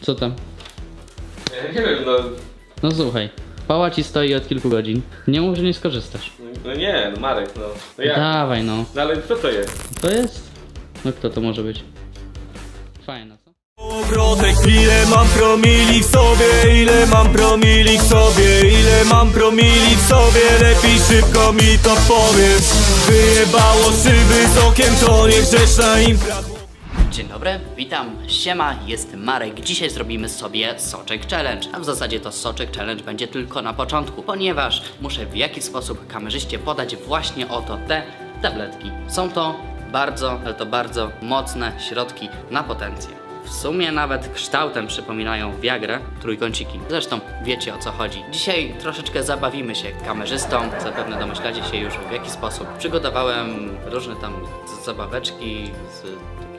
Co tam? Nie wiem, no, No słuchaj, pała ci stoi od kilku godzin. Nie mów, że nie skorzystasz. no nie, no Marek, no. No jak? Dawaj no. No ale kto to jest? To jest? No kto to może być? Fajna, co? Obrotek, ile mam promili w sobie, ile mam promili w sobie, ile mam promili w sobie, lepiej szybko mi to powiedz Wyjebało szyby z okiem, to nie grzeszna impra Dzień dobry, witam, siema, jestem Marek. Dzisiaj zrobimy sobie soczek challenge. A w zasadzie to soczek challenge będzie tylko na początku, ponieważ muszę w jakiś sposób kamerzyście podać właśnie oto te tabletki. Są to bardzo, ale to bardzo mocne środki na potencję. W sumie nawet kształtem przypominają Viagrę, trójkąciki. Zresztą wiecie o co chodzi. Dzisiaj troszeczkę zabawimy się kamerzystą. Zapewne domyślacie się już w jaki sposób. Przygotowałem różne tam zabaweczki z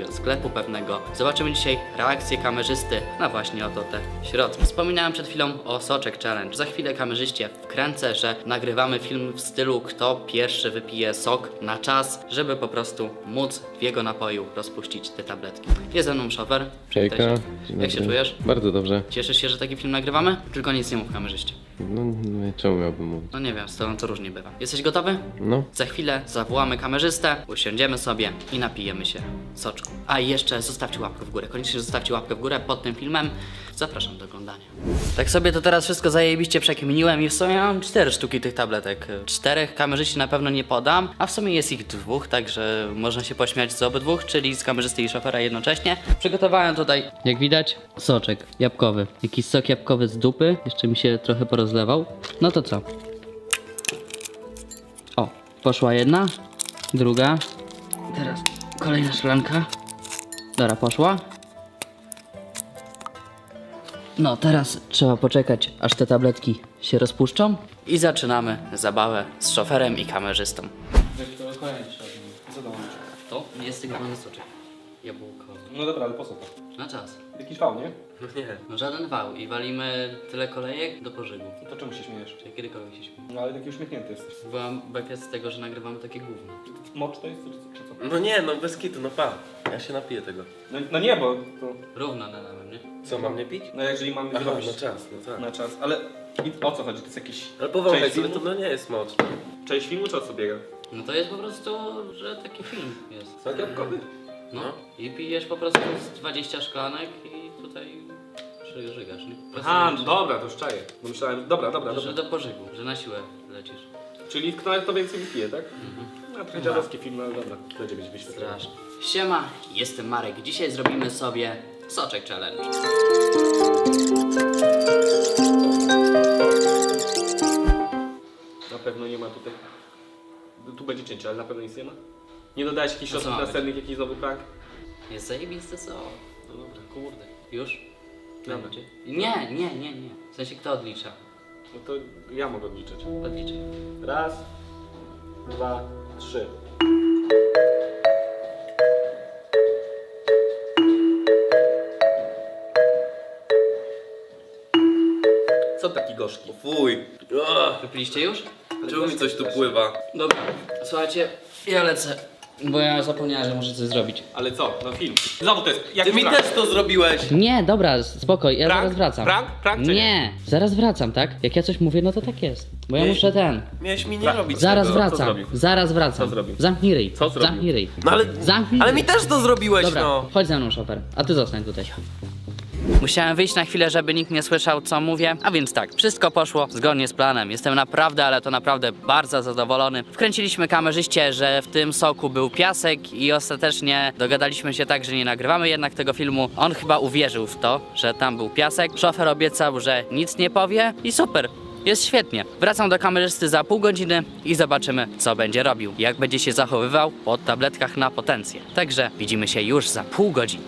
takiego sklepu pewnego. Zobaczymy dzisiaj reakcję kamerzysty na właśnie oto te środki. Wspominałem przed chwilą o Soczek Challenge. Za chwilę kamerzyście wkręcę, że nagrywamy film w stylu kto pierwszy wypije sok na czas, żeby po prostu móc w jego napoju rozpuścić te tabletki. Jest ze mną. Cześć. Dzień Jak się dobry. czujesz? Bardzo dobrze. Cieszysz się, że taki film nagrywamy? Tylko nic nie mów kamerzyście. No, no i czemu miałbym mówić? No nie wiem, z tobą to różnie bywa. Jesteś gotowy? No, Za chwilę zawołamy kamerzystę, usiądziemy sobie i napijemy się soczku. A i jeszcze zostawcie łapkę w górę. Koniecznie zostawcie łapkę w górę pod tym filmem. Zapraszam do oglądania. Tak sobie to teraz wszystko zajebiście przekminiłem i w sumie mam cztery sztuki tych tabletek. Czterech kamerzyści na pewno nie podam, a w sumie jest ich dwóch, także można się pośmiać z obydwóch, czyli z kamerzysty i szofera jednocześnie. Przygotowałem tutaj Jak widać, soczek jabłkowy. Jakiś sok jabłkowy z dupy. Jeszcze mi się trochę porozlewał. No to co? O, poszła jedna, druga. Teraz kolejna szklanka. Dobra, poszła. No, teraz trzeba poczekać, aż te tabletki się rozpuszczą. i zaczynamy zabawę z szoferem i kamerzystą. Co to ma być? To jest stygowany soczek jabłkowy. No dobra, ale po co to? Na czas. Jakiś wał, nie? no nie. No żaden wał i walimy tyle kolejek do pożygu. No to czemu się śmiejesz? Czy kiedykolwiek się śmieje? No ale taki uśmiechnięty jesteś. Byłam bekę z tego, że nagrywamy takie gówno. Mocz to jest, czy, czy co? No nie, no bez kitu, no pa. Ja się napiję tego. No, no nie, bo to... Równo nalałem, nie? Co, mam nie pić? No jeżeli mamy Aha, zrobić na czas, no tak. na czas, ale i o co chodzi? To jest jakiś... Ale powąchaj część sobie, filmu? to no nie jest mocz. Część filmu czy o co biega? No to jest po prostu, że taki film jest. Sok jabłkowy? No. I pijesz po prostu z 20 szklanek i tutaj ży- żygasz, nie? Aha, dobra, to już czaję. Bo myślałem, dobra, dobra, Że dobra. do pożygu, że na siłę lecisz. Czyli kto to więcej wypije, tak? No trochę dziadowski film, ale dobra. Będzie być wyświetlony. Strasznie. Siema, jestem Marek. Dzisiaj zrobimy sobie soczek challenge. Na pewno nie ma tutaj... Tu będzie cięcie, ale na pewno nic nie ma? Nie dodałeś jakichś No co środków ma być? następnych, jakiś nowy prank? Jest zajebiste co? No dobra. Kurde. Już? Dobra. Będzie? Nie, nie, nie, nie. W sensie kto odlicza? No to ja mogę odliczyć. Odliczaj. Raz, dwa, trzy. Co taki gorzki? Fuj. Ugh, Wypiliście już? Czemu mi coś tu pływa? Dobra. Słuchajcie, ja lecę. Bo ja zapomniałem, że muszę coś zrobić. Ale co? No film. Znowu to jest. Jak Ty mi prank. też to zrobiłeś! Nie, dobra, spoko, ja Prank? zaraz wracam. Prank? Prank czy nie? nie, zaraz wracam, tak? Jak ja coś mówię, no to tak jest. Bo ja Nie. muszę ten. Miałeś mi nie robić Zaraz tego. wracam, zrobił? zaraz wracam. Co zrobił? Zamknij ryj. Co zrobił? Zamknij ryj. No ale... Zamknij Ale ryj. mi też to zrobiłeś, Dobra, no! chodź za mną, szofer. A ty zostań tutaj. Musiałem wyjść na chwilę, żeby nikt nie słyszał, co mówię. A więc tak, wszystko poszło zgodnie z planem. Jestem naprawdę, ale to naprawdę bardzo zadowolony. Wkręciliśmy kamerzyście, że w tym soku był piasek i ostatecznie dogadaliśmy się tak, że nie nagrywamy jednak tego filmu. On chyba uwierzył w to, że tam był piasek. Szofer obiecał, że nic nie powie i super. Jest świetnie. Wracam do kamerzysty za pół godziny i zobaczymy, co będzie robił. Jak będzie się zachowywał po tabletkach na potencję. Także widzimy się już za pół godziny.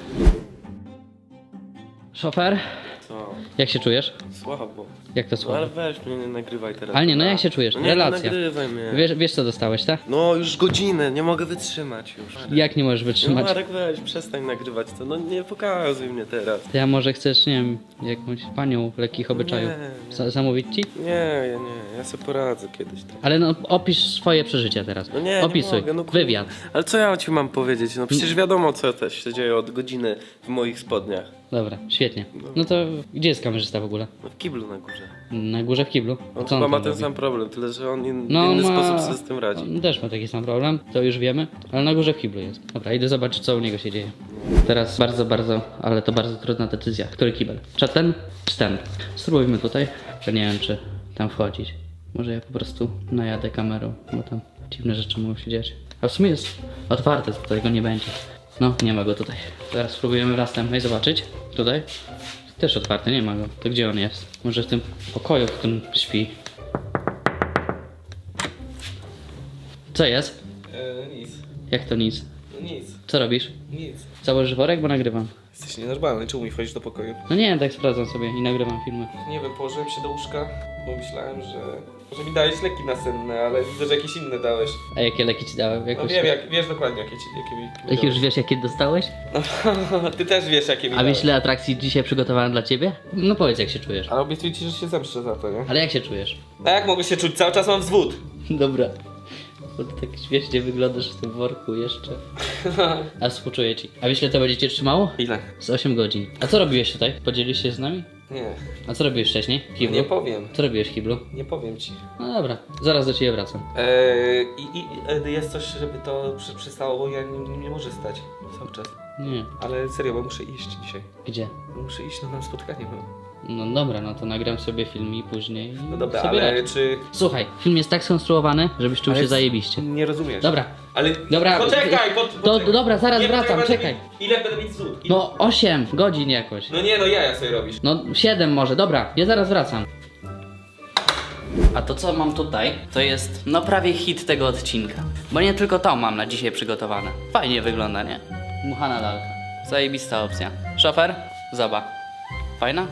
Szofer, Co? Jak się czujesz? Słabo. Jak to No ale weź mnie, nie nagrywaj teraz. Ale nie, no jak się czujesz? No nie, Relacja. Nie nagrywaj mnie. Wiesz, wiesz co dostałeś, tak? No już godzinę, nie mogę wytrzymać już. Jak nie możesz No wytrzymać? Marek, weź, przestań nagrywać to. No nie pokazuj mnie teraz. Ty, a może chcesz, nie wiem, jakąś panią lekkich obyczajów Nie, nie. za- zamówić ci? Nie, ja nie, ja sobie poradzę kiedyś tam. Ale no opisz swoje przeżycia teraz. No nie, Opisuj. nie mogę, no. Wywiad. Ale co ja ci mam powiedzieć? No przecież wiadomo co też się dzieje od godziny w moich spodniach. Dobra, świetnie. No to gdzie jest kamerzysta w ogóle? No w kiblu na górze. Na górze w kiblu? On co chyba on ma tam ten robi? sam problem, tyle że on in, No, inny ma... sposób sobie z tym radzi. On też ma taki sam problem, to już wiemy, ale na górze w kiblu jest. Dobra, idę zobaczyć, co u niego się dzieje. Teraz bardzo, bardzo, ale to bardzo trudna decyzja. Który kibel? Czy ten, czy ten? Spróbujmy tutaj, bo nie wiem, czy tam wchodzić. Może ja po prostu najadę kamerą, bo tam dziwne rzeczy mogą się dziać. A w sumie jest otwarte, tutaj go nie będzie. No, nie ma go tutaj. Teraz spróbujemy w następnej zobaczyć. Tutaj. Też otwarty, nie ma go. To gdzie on jest? Może w tym pokoju, w którym śpi. Co jest? E, nic. Jak to nic? No nic. Co robisz? Nic. Założysz worek, bo nagrywam. Jesteś nienormalny, czemu mi wchodzisz do pokoju? No nie, tak sprawdzam sobie i nagrywam filmy. Nie wiem, położyłem się do łóżka, bo myślałem, że... Że mi dałeś leki nasenne, ale widzę, że jakieś inne dałeś. A jakie leki ci dałem? No Jakoś... wiem, jak, wiesz dokładnie, jakie, ci, jakie mi Jak już wiesz, jakie dostałeś? Ty też wiesz, jakie mi A dałeś. ile atrakcji dzisiaj przygotowałem dla ciebie? No powiedz, jak się czujesz. Ale obiecuję ci, że się zemszczę za to, nie? Ale jak się czujesz? A jak mogę się czuć? Cały czas mam wzwód. Dobra. Bo ty tak śmiesznie wyglądasz w tym worku jeszcze. A współczuję ci. A wiesz, ile to będzie cię trzymało? Ile? Z 8 godzin. A co robiłeś tutaj? Podzielisz się z nami? Nie, A co robiłeś wcześniej? W kiblu? nie powiem. Co robiłeś kiblu? Nie powiem ci. No dobra, zaraz do ciebie wracam. Eee, I i e, jest coś, żeby to przy, przystało, bo ja nie, nie może stać cały czas. Nie. Ale serio, bo muszę iść dzisiaj. Gdzie? Muszę iść na nam spotkanie. Bo... No dobra, no to nagram sobie film i później. No dobra, sobie ale radź. czy... Słuchaj, film jest tak skonstruowany, żebyś czuł Ale się zajebiście. Nie rozumiesz. Dobra, Ale Dobra, poczekaj, pod, to- poczekaj. dobra, zaraz Nie, wracam, poczekaj, czekaj. Ile będę mieć złód? Ile- no 8 godzin jakoś. No nie, no jaja sobie robisz. No 7 może, dobra, ja zaraz wracam. A to co mam tutaj, to jest no prawie hit tego odcinka. Bo nie tylko to mam na dzisiaj przygotowane. Fajnie wygląda, nie? Muchana lalka. Zajebista opcja. Szofer? Zobacz. Fajna?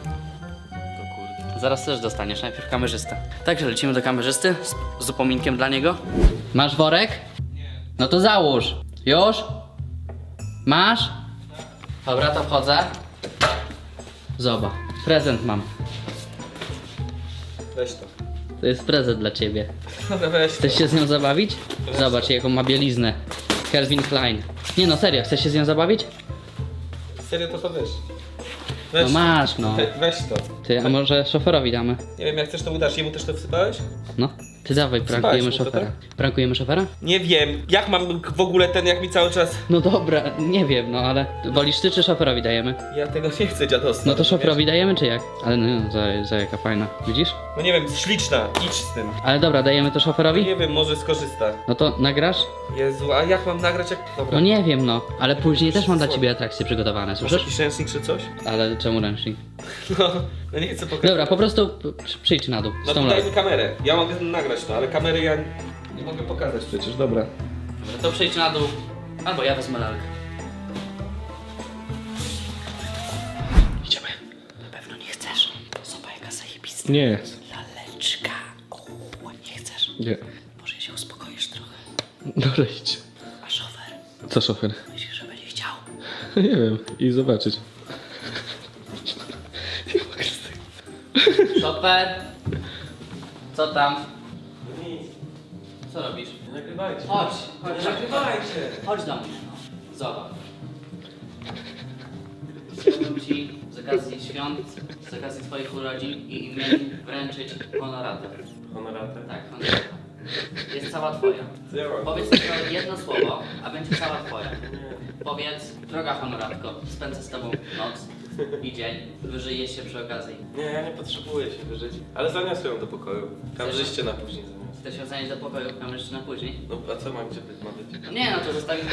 Zaraz też dostaniesz, najpierw kamerzystę. Także lecimy do kamerzysty z, z upominkiem dla niego. Masz worek? No to załóż. Już? Masz? Dobra, to wchodzę. Zobacz, prezent mam. Weź to. To jest prezent dla ciebie. Dobra, weź to. Chcesz się z nią zabawić? Zobacz, jaką ma bieliznę. Calvin Klein. Nie no, serio, chcesz się z nią zabawić? Serio to to weź. No masz, no. we- weź to. Ty, a może szoferowi damy? Nie wiem, jak chcesz to udasz. Jemu też to wsypałeś? No. Ty dawaj, prankujemy mu to, szofera. tak? Prankujemy szofera? Nie wiem. Jak mam w ogóle ten, jak mi cały czas... No dobra, nie wiem, no ale wolisz ty czy szoferowi dajemy? Ja tego nie chcę, dziadostwa. No to rozumiesz? szoferowi dajemy czy jak? Ale no, za, za jaka fajna, widzisz? No nie wiem, śliczna. Idź z tym. Ale dobra, dajemy to szoferowi? Nie wiem, może skorzysta. No to nagrasz? Jezu, a jak mam nagrać jak... Dobra. No nie wiem, no, ale później też mam dla ciebie atrakcje przygotowane, Masz słyszysz? jakiś ręcznik czy coś? Ale czemu ręcznik? No, no nie chcę pokazać. Dobra, po prostu przy- przyjdź na dół, No z tą to daj lalką. mi kamerę. Ja mogę nagrać to, ale kamery ja nie mogę pokazać przecież, dobra. Dobra, to przejdź na dół. Albo ja wezmę lalkę. Idziemy. Na pewno nie chcesz. Zobacz jaka zajebista Nie, laleczka. Uuu, nie chcesz. nie. Może się uspokoisz trochę. Dobra, idź. A szofer? Co szofer? Myślisz, że będzie chciał? Nie wiem, i zobaczyć. Szofer! Co tam? Co robisz? Nie nagrywajcie. Chodź, chodź, Nie nagrywajcie. chodź do mnie. No. Zobacz. Chciałbym ci z okazji świąt, z okazji twoich urodzin i imienin wręczyć honoratę. Honoratę? Tak, honoratę. Jest cała twoja. Zero. Powiedz tylko jedno słowo, a będzie cała twoja. Powiedz, droga honoratko, spędzę z tobą noc i dzień, wyżyję się przy okazji. Nie, ja nie potrzebuję się wyżyć. Ale zaniosę ją do pokoju. Kamerzyście na później zaniosę. Chcesz ją zanieść do pokoju, kamerzycznie na później? No a co mam gdzie być? Ma być? No nie, no to zostawimy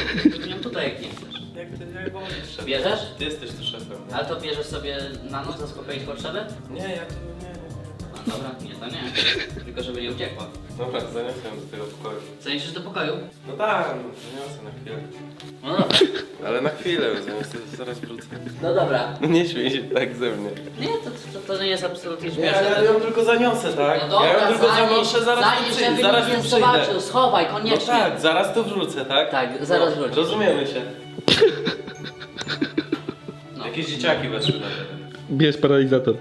ją tutaj, jak nie chcesz. Jak ty, jak wolisz szefem? Bierzesz? Ty jesteś tu szefem. Ale to bierzesz sobie na noc zaspokoić potrzeby? Nie, ja tu nie, nie. No A dobra, nie, to nie. Tylko żeby nie uciekła. Dobra, zaniosę ją do tego pokoju. Zaniesiesz do pokoju? No tak, no, zaniosę na chwilę. No dobra. Ale na chwilę, zaniosę, zaraz wrócę. No dobra. No nie śmiej się tak ze mnie. Nie, to, to, to nie jest absolutnie Nie, śmieszne. ale ja ją tylko zaniosę, tak? No dobra, ja ją tylko zanieś- zanoszę, zaraz tu zanieś, przyjdę, żeby zaraz nikt nie zobaczył, schowaj, No koniecznie. tak, zaraz tu wrócę, tak? Tak, zaraz no, wrócisz. Rozumiemy się. No. Jakieś dzieciaki weszły na Bierz paralizator.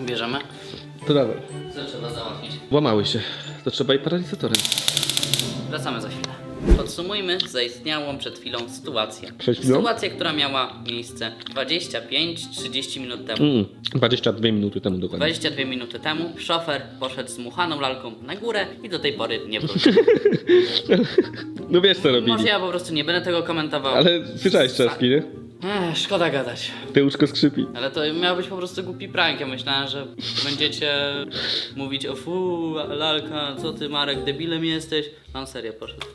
Bierzemy. To dawaj. Co trzeba załatwić? Łamały się. To trzeba i paralizatorem. Wracamy za chwilę. Podsumujmy zaistniałą przed chwilą sytuację. Przed chwilą? Sytuację, która miała miejsce 25-30 minut temu. Mm, 22 minuty temu dokładnie. 22 minuty temu szofer poszedł z muchaną lalką na górę i do tej pory nie wrócił. No wiesz co robili. Może ja po prostu nie będę tego komentował. Ale słyszałeś trzaski, nie? Ech, szkoda gadać. Tyłuszko skrzypi. Ale to miał być po prostu głupi prank. Ja myślałem, że będziecie mówić o fu, lalka, co ty Marek, debilem jesteś. Mam serio poszedł.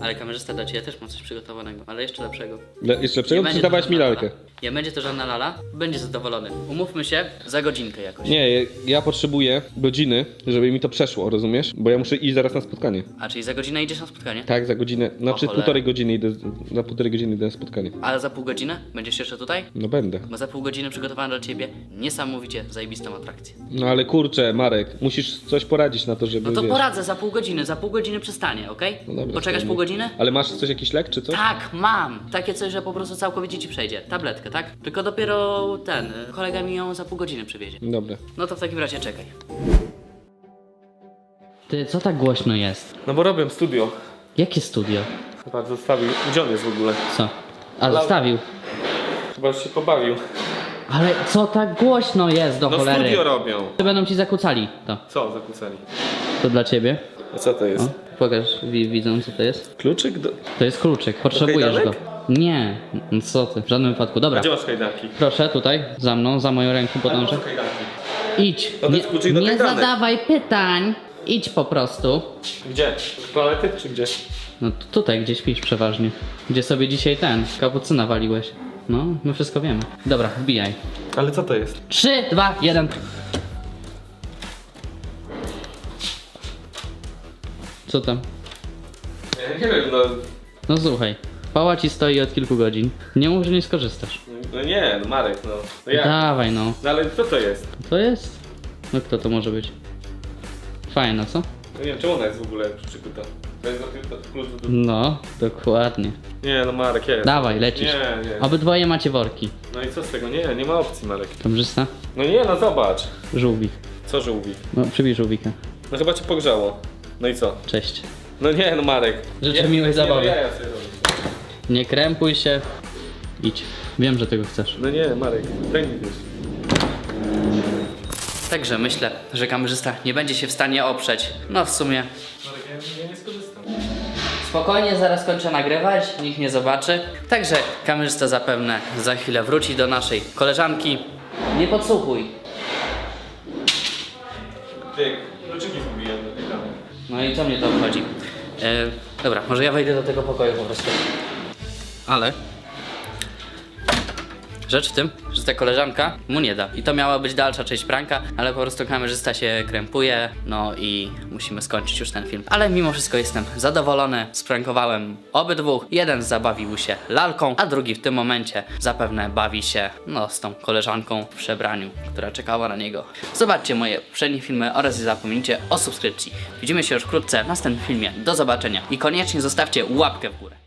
Ale kamerzysta dla ciebie też mam coś przygotowanego, ale jeszcze lepszego. Le, jeszcze lepszego? będzie to dawać mi żadna lalkę? lala. Nie będzie to żadna lala, będzie zadowolony. Umówmy się za godzinkę jakoś. Nie, ja potrzebuję godziny, żeby mi to przeszło, rozumiesz? Bo ja muszę iść zaraz na spotkanie. A czyli za godzinę idziesz na spotkanie? Tak, za godzinę, znaczy cholera. półtorej godziny idę, na półtorej godziny idę na spotkanie. Ale za pół godziny będziesz jeszcze tutaj? No będę. Bo za pół godziny przygotowałem dla ciebie niesamowicie zajebistą atrakcję. No ale kurczę, Marek, musisz coś poradzić na to, żeby No to wiesz. poradzę za pół godziny, za pół godziny przestanie, okej? No dobra, Poczekasz spokojnie. pół godziny? Ale masz coś, jakiś lek czy coś? Tak, mam! Takie coś, że po prostu całkowicie ci przejdzie. Tabletkę, tak? Tylko dopiero ten, y, kolega mi ją za pół godziny przywiezie. Dobra. No to w takim razie czekaj. Ty, co tak głośno jest? No bo robię studio. Jakie studio? Chyba zostawił. Gdzie on jest w ogóle? Co? A zostawił. Chyba już się pobawił. Ale co tak głośno jest do No cholery? studio robią. Będą ci zakłócali to. Co zakłócali? To dla ciebie. A co to jest? Pokaż wi- widzom co to jest. Kluczyk do... To jest kluczyk. Potrzebujesz go. kajdanek? Nie, no co ty, w żadnym wypadku. Dobra, gdzie masz kajdanki? proszę tutaj, za mną, za moją ręką podążę. kajdanki. Idź. to Nie, jest kluczyk do nie kajdanek. zadawaj pytań. Idź po prostu. Gdzie? Toalety czy gdzie? No t- tutaj gdzie śpisz przeważnie. Gdzie sobie dzisiaj ten, kapucyna waliłeś. No, my wszystko wiemy. Dobra, wbijaj. Ale co to jest? 3, 2, 1. Co tam? Nie wiem, no... No słuchaj. Pała ci stoi od kilku godzin. Nie mów, że nie skorzystasz. No nie, no Marek, no. No jak? Dawaj no. No ale co to jest? To jest? No kto to może być? Fajna, co? No nie wiem, czemu ona jest w ogóle przykuta? To jest klucz do... No, dokładnie. Nie, no Marek, jest. Dawaj, lecisz. Nie, nie. Obydwoje macie worki. No i co z tego? Nie, nie ma opcji, Marek. Kamerzysta? No nie, no zobacz. Żółwik. Co żółwik? No, przybij żółwika. No chyba cię pogrzało. No i co? Cześć. No nie, no Marek. Życzę Nie- miłej nie, zabawy. Sobie. Nie krępuj się. Idź. Wiem, że tego chcesz. No nie, Marek, mi wiesz. Także myślę, że kamerzysta nie będzie się w stanie oprzeć. No w sumie. Marek, ja, ja nie skorzystam. Spokojnie, zaraz kończę nagrywać, nikt nie zobaczy. Także kamerzysta zapewne za chwilę wróci do naszej koleżanki. Nie podsłuchuj. No i mnie to obchodzi? E, dobra, może ja wejdę do tego pokoju po prostu. Ale rzecz w tym, że ta koleżanka mu nie da. I to miała być dalsza część pranka, ale po prostu kamerzysta się krępuje, no i musimy skończyć już ten film. Ale mimo wszystko jestem zadowolony, sprankowałem obydwóch. Jeden zabawił się lalką, a drugi w tym momencie zapewne bawi się, no, z tą koleżanką w przebraniu, która czekała na niego. Zobaczcie moje poprzednie filmy oraz nie zapomnijcie o subskrypcji. Widzimy się już wkrótce w następnym filmie. Do zobaczenia i koniecznie zostawcie łapkę w górę.